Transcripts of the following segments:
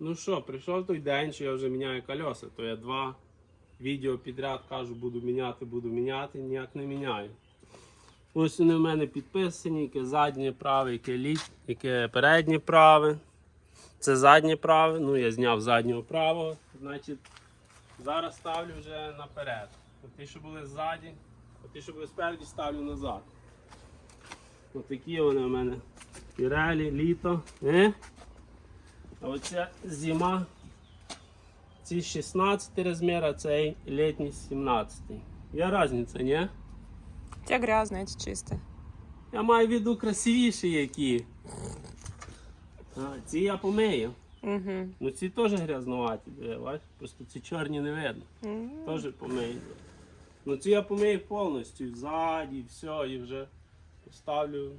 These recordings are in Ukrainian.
Ну що, прийшов той день, що я вже міняю кольоса, то я два відео підряд кажу, буду міняти, буду міняти, ніяк не міняю. Ось вони в мене підписані, яке заднє праве, яке літ, яке переднє праве. Це заднє праве, ну я зняв заднього правого, значить зараз ставлю вже наперед. Ті, що були ззаді, ті, що були спереді, ставлю назад. Ось такі вони у мене пірелі, літо. Е? А оця зима. Ці 16 розмір, а цей літній 17. Є різниця, ні? Те грязные, эти чистые. Я маю в виду красивіші які. А, ці я помию. Угу. Ну ці теж грязнуваті, диви, бач? Просто ці чорні не видно. Теж помию. Ну ці я помию повністю, ззаді, все, і вже поставлю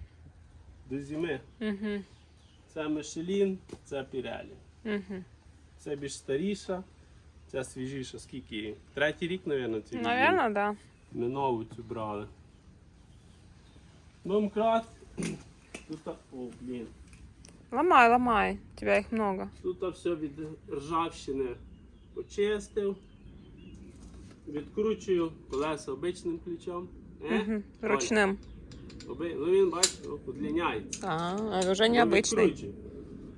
до зими. Угу. Це Мишелін, це Пірелі. Угу. Це більш старіша, це свіжіша, скільки? Третій рік, мабуть, ці Наверное, да. Ми нову цю брали. Домкрат. Тут, о, блін. Ломай. У тебя их много. Тут все від ржавчини почистив. Відкручую колеса обичним ключом. Е? Угу. Ручным. Ну він, бачите, о, удлиняється. А, а уже Ну,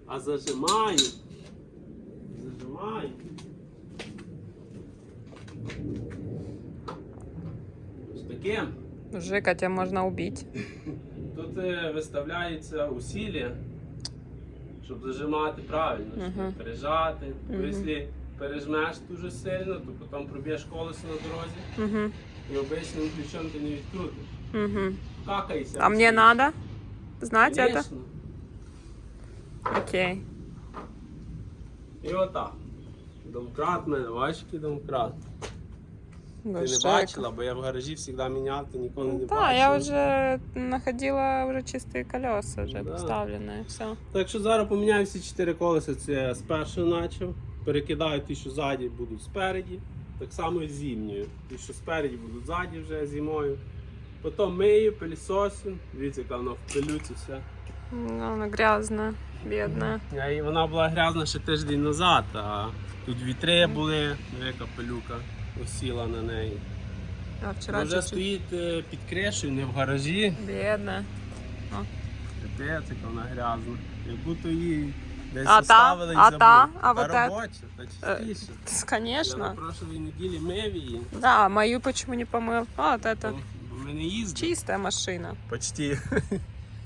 А зажимаю. Зажимаю. Ось таким. Жека, тебя можно убить. Тут е, виставляється усілля, щоб зажимати правильно, щоб пережати. Мгм. Якщо пережмеш дуже сильно, то потім проб'єш колесо на дорозі Угу. і обичним ключом ти не відкрутиш. Угу Какайся. А мне надо знать это? Конечно. Окей. І отак. Домкрат в мене, бачиш, який домкрат. Ти не Жека. бачила, бо я в гаражі завжди міняв, ти ніколи не Да, бачила. я уже находила уже чистые колеса, уже Да. поставленные, все. Так що зараз поміняю всі чотири колеса, це я з першого почав. Перекидаю ті, що ззаді будуть спереді. Так само і з зимньою. Ті, що спереді будуть ззаді вже зимою. Потім мию, пилісосю. Дивіться, яка вона в пилюці все. Ну, Она грязная, бедная. Я її- Вона була грязна ще тиждень назад, а тут вітри були, яка пилюка осіла на неї. А вчора Вона вже чуть-чуть. стоїть е, під кришею, не в гаражі. Бедная. Капець, яка вона грязна. Як будто її десь А та? оставили і А забули. та? А вот та это? робоча, та Э, чистіша. Я на Конечно. прошлой неділі мив її. Да, мою почему не помыл? А, вот это бо Ми не їздили. чистая машина. Почти.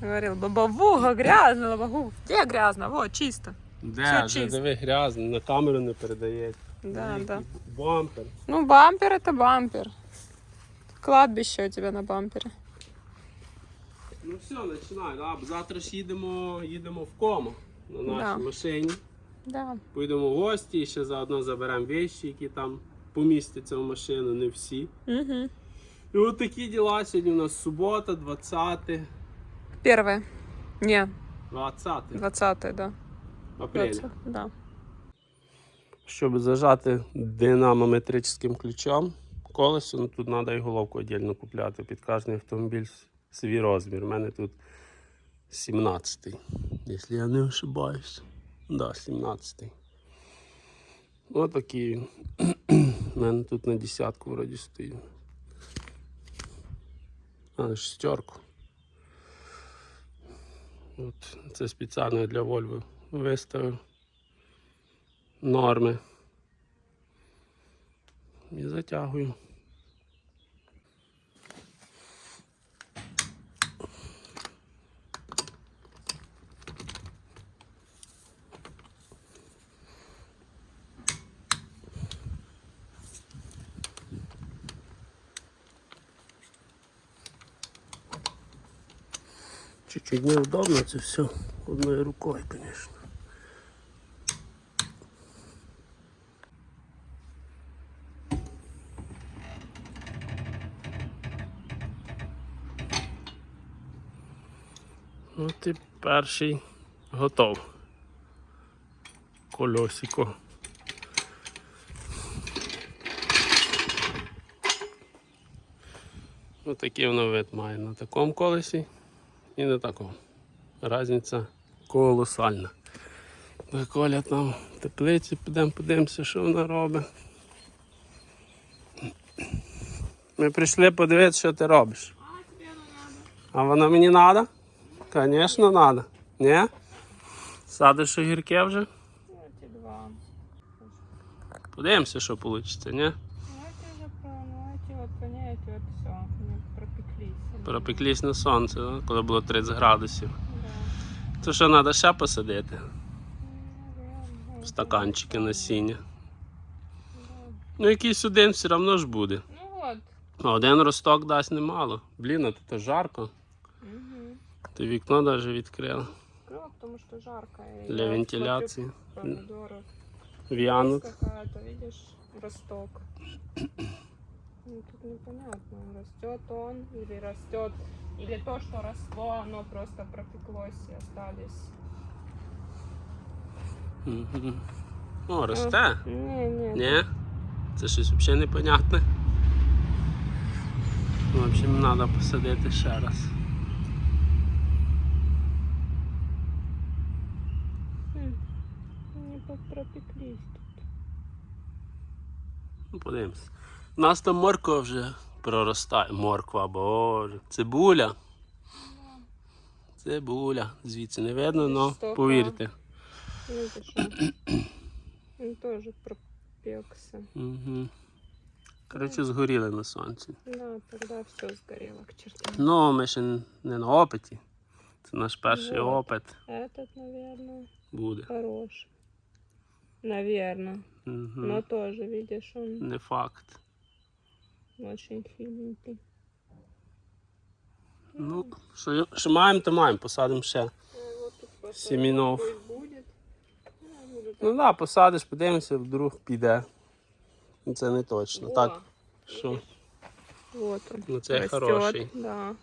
Говорил, бабавуга, грязно, бабавуга. Где грязно? Вот, чисто. Де, Все вже чисто. диви грязно, на камеру не передає. Да, да. Бампер. Ну, бампер это бампер. Кладбище у тебя на бампере. Ну все, починай. Да. бо Завтра ж їдемо, їдемо в кому на нашій Да. машині. Да. Поїдемо в гості і ще заодно заберемо вещі, які там помістяться в машину, не всі. Угу. І от такі діла. Сьогодні у нас субота, 20, Первое. Не, 20 20 да. апреля. 20, да. Щоб зажати динамометричним ключом колесо, ну тут треба і головку віддільно купляти під кожен автомобіль свій розмір. У мене тут 17-й. якщо я не ошибаюсь. Да, 17. Ось такий він. У мене тут на десятку вроді стоїть. А, на шестерку. От, це спеціально для Volvo виставив норми. І затягую. Чуть-чуть неудобно це все одною рукою, звісно. От і перший готов. Кольосико. Ось такий воно вид має на такому колесі і на такому. Разниця колосальна. Коля там в теплиці, підемо подивимося, що вона робить. Ми прийшли подивитися, що ти робиш. А воно мені треба? Звісно, треба. Ні? Садиш огірки вже? Подивимося, що вийде, ні? Ну, эти уже про, ну, эти вот поняете, вот все, они пропеклись. На сонце, коли було 30 градусів. Да. То що треба ще посадити? Ну, В стаканчики насіння. Ну, якийсь один все одно ж буде. Ну вот. А один росток дасть немало. Блін, а тут жарко. Угу. Ти вікно навіть відкрила Открыла, потому что жарко. для я вентиляції. В'януть. Росток. Ну, тут непонятно, растет он или растет, или то, что росло, оно просто пропеклось и остались. Мгм. О, росте. Не, не. Ні? Це щось взагалі непонятне. В общем, треба посадити ще раз. М, Не по- пропеклись тут. Ну, подивимось. У нас там морква вже проростає. Морква, боже. Цибуля. Цибуля. Звідси не видно, але повірте. Он тоже пропекся. Угу. Коротше, згоріли на сонці. Да, все сгорело к чертям. Ну, ми ще не на опиті. Це наш перший Вот. опит Этот, наверное, буде. хороший. Наверное. Угу. Но тоже, видишь, он Не факт. очень хиленький. Ну, що, що маємо, то маємо, посадимо ще. Э, Вот тут просто Семенов. пусть будет. Ну, я буду так. Ну так, да, посадиш, подивимося, вдруг піде. Ну, Це не точно. О, Так, що? Вот он. Ну, це растет, хороший. Да.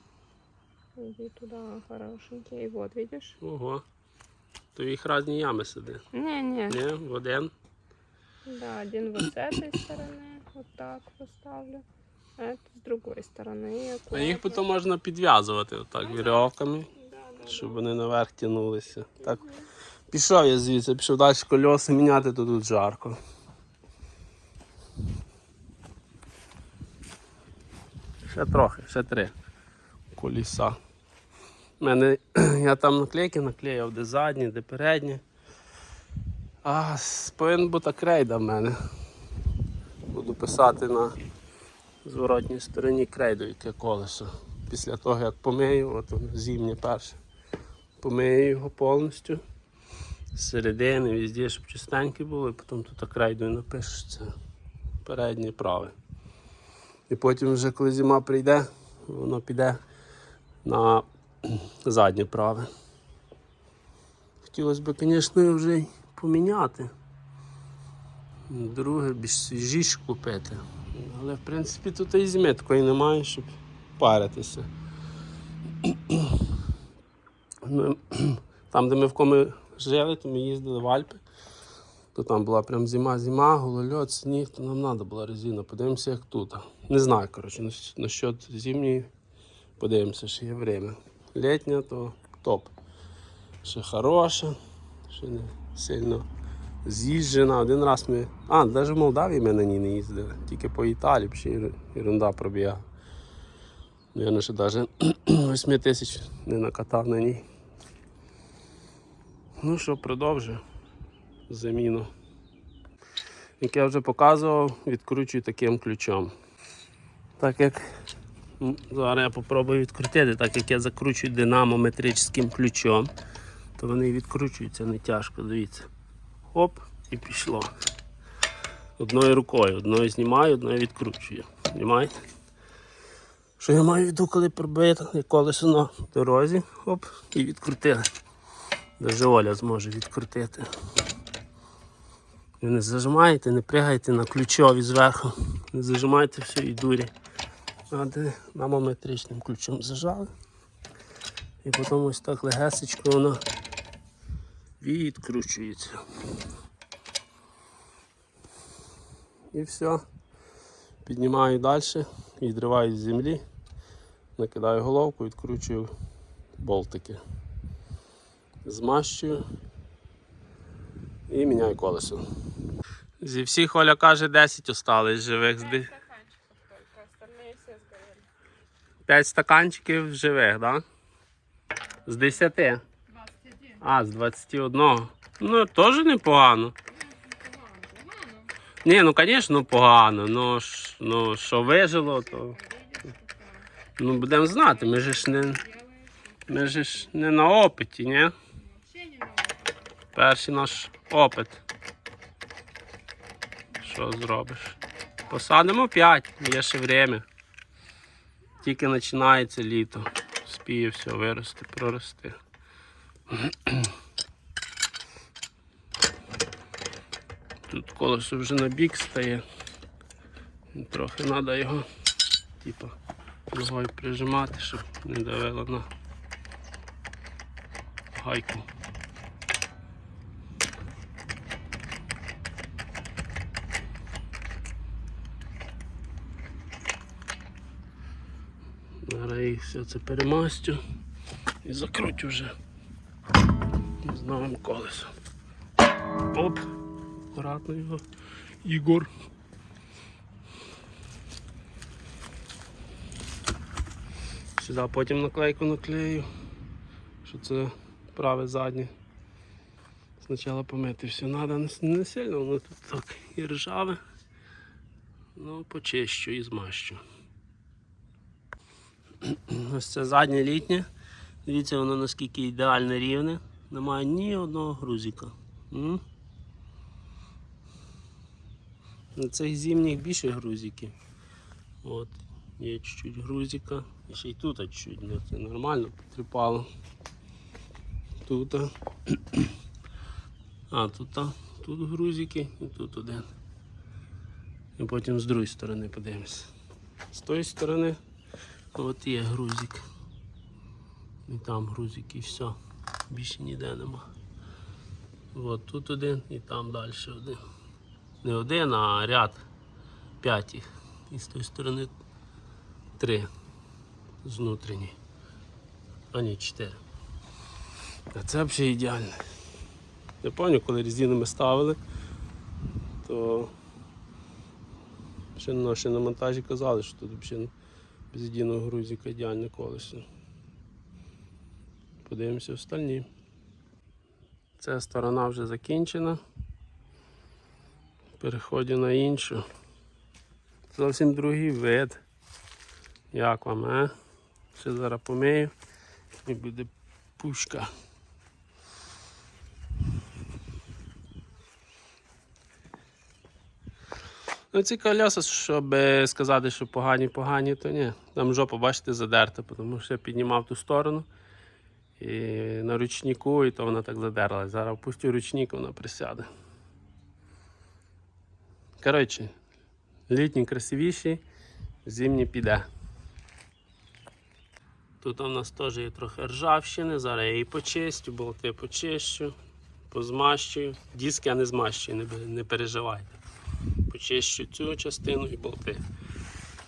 Иди туда, хорошенький. И вот, видишь? Ого. То їх різні ями сиди. Не-не. Ні, в один. Да, один вот с этой стороны. Вот так поставлю. А это с другой стороны. А їх потім можна підв'язувати отак вірьовками, щоб вони наверх тягнулися. Так. Пішов я звідси, пішов далі кольоса міняти, то тут жарко. Ще трохи, ще три коліса. У мене я там наклейки наклеїв, де задні, де передні. А с- повинен бути крейда в мене. Буду писати на зворотній стороні крейду, яке колесо. Після того, як помию, от воно зимнє перше. Помию його повністю. З середини, везде, щоб чистеньке було, і потім тут крейдою напишеш це переднє праве. І потім вже коли зима прийде, воно піде на заднє праве. Хотілося б, звісно, вже поміняти. Друге більш свіжіше купити. Але в принципі тут і зими такої немає, щоб паритися. Там, де ми в кому жили, то ми їздили в Альпи. То там була прям зима, зима, голольот, сніг, то нам треба була резина. Подивимося, як тут. Не знаю, коротше, насчет зимньої. Подивимося, ще є время. Літня, то топ. Ще хороша, ще не сильно з'їжджена. Один раз ми. А, навіть в Молдавії ми на ній не їздили. Тільки по Італії ще ерунда пробігала. Я ще навіть 8 тисяч не накатав на ній. Ну що, продовжую заміну. Як я вже показував, відкручую таким ключом. Так як зараз я попробую відкрутити, так як я закручую динамометричним ключом, то вони відкручуються не тяжко, дивіться. Оп, і пішло. Одною рукою, одною знімаю, одною відкручую. Знімаєте? Що я маю в виду, коли пробити колесо на дорозі, оп, і відкрутили. Даже Оля зможе відкрутити. Ви не зажимаєте, не пригайте на ключові зверху. Не зажимайте все і дурі. А де мамометричним ключом зажали. І потім ось так легесечко воно відкручується. І все. Піднімаю далі, відриваю з землі, накидаю головку, відкручую болтики. Змащую і міняю колесо. Зі всіх Оля каже 10 осталось живих. З Пять де- стаканчиков только, остальные все сгорели. 5 стаканчиків живих, так? Да? З 10. 21. А, з 21. Ну, теж непогано. Погано, погано. Ні, ну звісно, погано. Ну, ну що вижило, то. Ну, будемо знати, ми ж не, ми ж не на опиті, ні? Перший наш опит. Що зробиш? Посадимо 5, є ще время. Тільки починається літо. Спіє все вирости, прорости. Тут колесо вже на бік стає. Трохи треба його типа, ногою прижимати, щоб не давило на гайку. Зараз я все це перемастю і закрутю вже з новим колесом. Оп! Акуратно його. Ігор. Сюди потім наклейку наклею, що це праве заднє. Спочатку помити все треба, не сильно, воно тут так і ржаве. Ну, почищу і змащу. Ось це заднє літнє. Дивіться, воно наскільки ідеально рівне. Немає ні одного грузика. На цих зимніх більше грузики. От, є чуть-чуть грузика. І ще й тут чуть, ну це нормально потріпало. Тут. А, тут, тут грузики і тут один. І потім з другої сторони подивимося. З тої сторони От є грузик. І там грузик і все. Більше ніде нема. От тут один і там далі один. Не один, а ряд п'ять їх. І з тої сторони три з внутрішньої. А ні, чотири. А це взагалі ідеально. Я пам'ятаю, коли резину ми ставили, то ще на монтажі казали, що тут взагалі без єдиного грузика ідеальне колесо. Подивимося остальні. Ця сторона вже закінчена. Переходимо на іншу. Зовсім другий вид. Як вам, а? Ще зараз помию і буде пушка. Ну, ці колеса, щоб сказати, що погані, погані, то ні. Там жопа, бачите, задерта, тому що я піднімав ту сторону і на ручнику, і то вона так задерлась. Зараз впустю ручник, вона присяде. Коротше, літній красивіший, зимній піде. Тут у нас теж є трохи ржавщини, зараз я її почистю, болти почищу, позмащую. Диски я не змащую, не, не переживайте почищу цю частину і болти.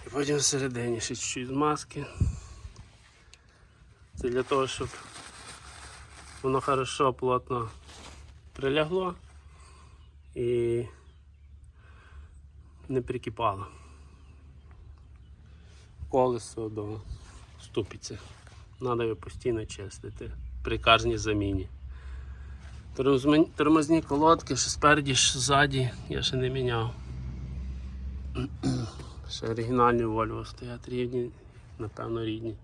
І потім всередині ще чуть-чуть змазки. Це для того, щоб воно хорошо плотно прилягло і не прикипало колесо до ступиці. Треба його постійно чистити при кожній заміні. Тормозні- колодки, що спереді, що ззаді, я ще не міняв. Ще оригінальні Volvo стоять рівні, напевно рідні.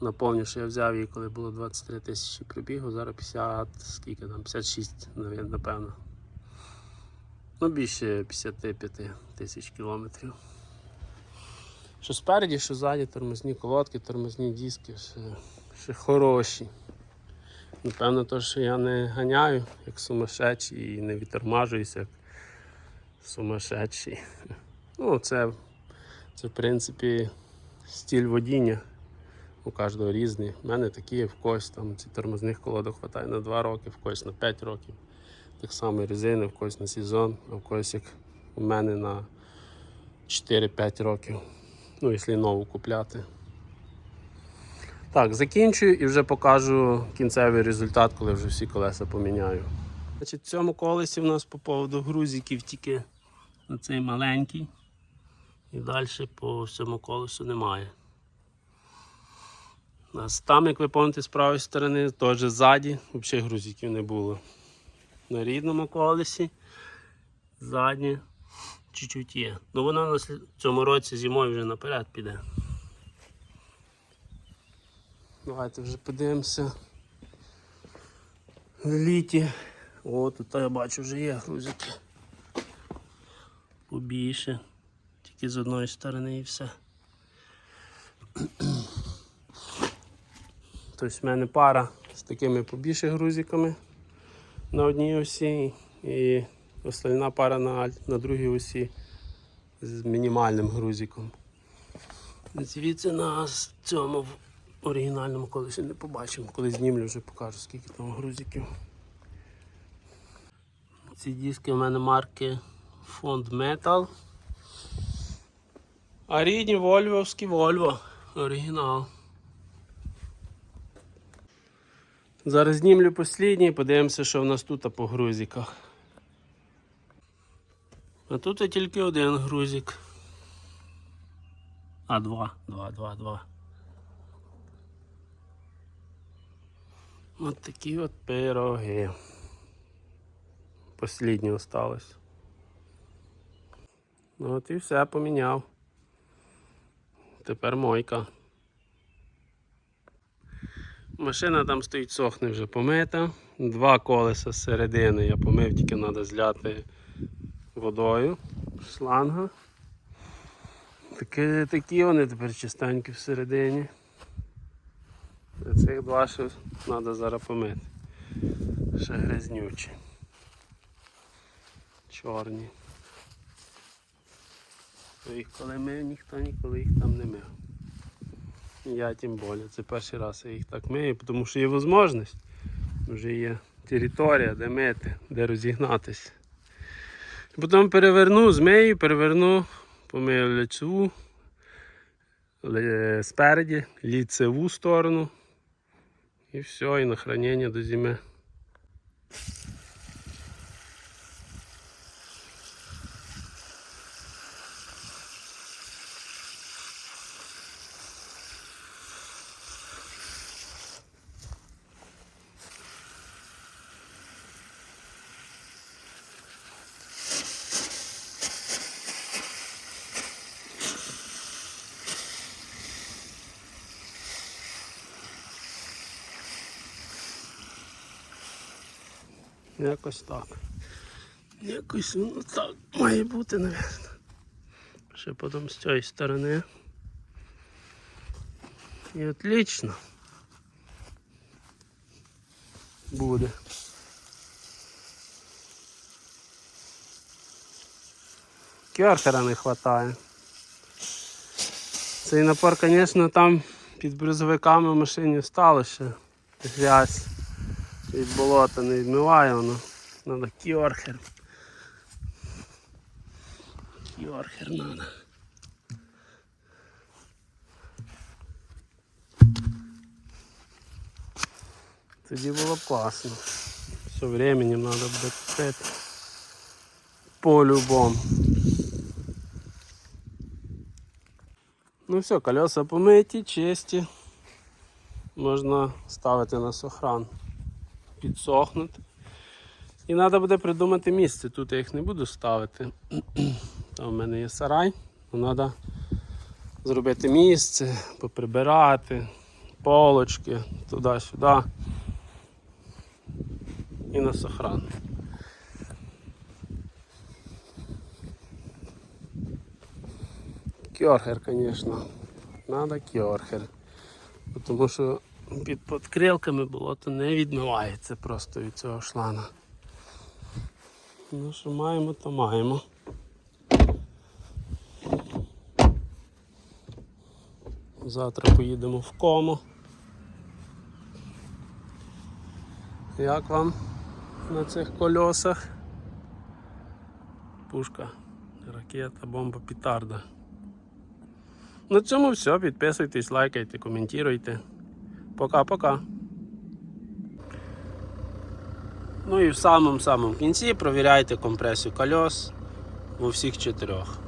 Напомню, що я взяв її, коли було 23 тисячі пробігу, зараз 50, скільки там, 56, напевно. Ну, більше 55 тисяч кілометрів. Що спереді, що ззаді, тормозні колодки, тормозні диски, ще, ще хороші. Напевно, то, що я не ганяю як сумасшедший і не відтормажуюся як сумасшедший. Ну, це, це в принципі стиль водіння. У кожного різний. У мене такі, в когось там ці тормозних колодок вистачає на 2 роки, в когось на 5 років. Так само резини, в когось на сезон, а в когось як у мене на 4-5 років. Ну, якщо нову купляти. Так, закінчую і вже покажу кінцевий результат, коли вже всі колеса поміняю. Значить, в цьому колесі в нас по поводу грузиків тільки оцей маленький. І далі по всьому колесу немає. У нас там, як ви пам'ятаєте, з правої сторони, теж ззаді, взагалі грузиків не було. На рідному колесі заднє чуть-чуть є. Ну вона на слід- в цьому році зимою вже наперед піде. Давайте вже подивимося. В літі. О, тут я бачу вже є грузики. Побільше. Тільки з одної сторони і все. Тобто в мене пара з такими побільше грузиками на одній осі і остальна пара на, на другій осі з мінімальним грузиком. Звідси на цьому оригінальному колесі не побачимо. Коли знімлю, вже покажу, скільки там грузиків. Ці диски в мене марки Fond Metal. А рідні вольвовські Volvo. Оригінал. Зараз знімлю послідній, подивимося, що в нас тут по грузиках. А тут є тільки один грузик. А, два, два, два, два. От такі от пироги. Посліднє осталось. Ну от і все поміняв. Тепер мойка. Машина там стоїть, сохне вже помита. Два колеса з середини я помив, тільки треба зляти водою шланга. Такі, такі вони тепер чистенькі всередині. Цих два ще треба зараз помити. Ще грязнючі. Чорні. Їх коли мив, ніхто ніколи їх там не мив. Я тим більше. Це перший раз я їх так мию, тому що є можливість. Вже є територія, де мити, де розігнатися. Потім переверну, змию, переверну, помию лицеву, спереді, ліцеву сторону. І все, і на хранення до зими. Якось так. Якось воно так має бути, навіть. Ще потім з цієї сторони. І отлично. Буде. Керхера не вистачає. Цей напор, звісно, там під брюзовиками в машині стало ще грязь від болота не відмиває воно. Надо кіорхер. Кіорхер надо. Тоді було б класно. Все временем надо буде купити. По-любому. Ну все, колеса помиті, чисті. Можна ставити на сохран Підсохнуть. І треба буде придумати місце. Тут я їх не буду ставити. Там в мене є сарай, треба зробити місце, поприбирати, полочки, туди-сюди. І на сохран. Кьорхер, звісно. Треба кьорхер. Тому що під подкрилками болото не відмивається просто від цього шлана. Ну що маємо, то маємо. Завтра поїдемо в кому. Як вам на цих кольосах? Пушка, ракета, бомба, петарда. На цьому все. Підписуйтесь, лайкайте, коментуйте. Пока-пока. Ну і в самому-самому кінці провіряйте компресію кольос у всіх чотирьох.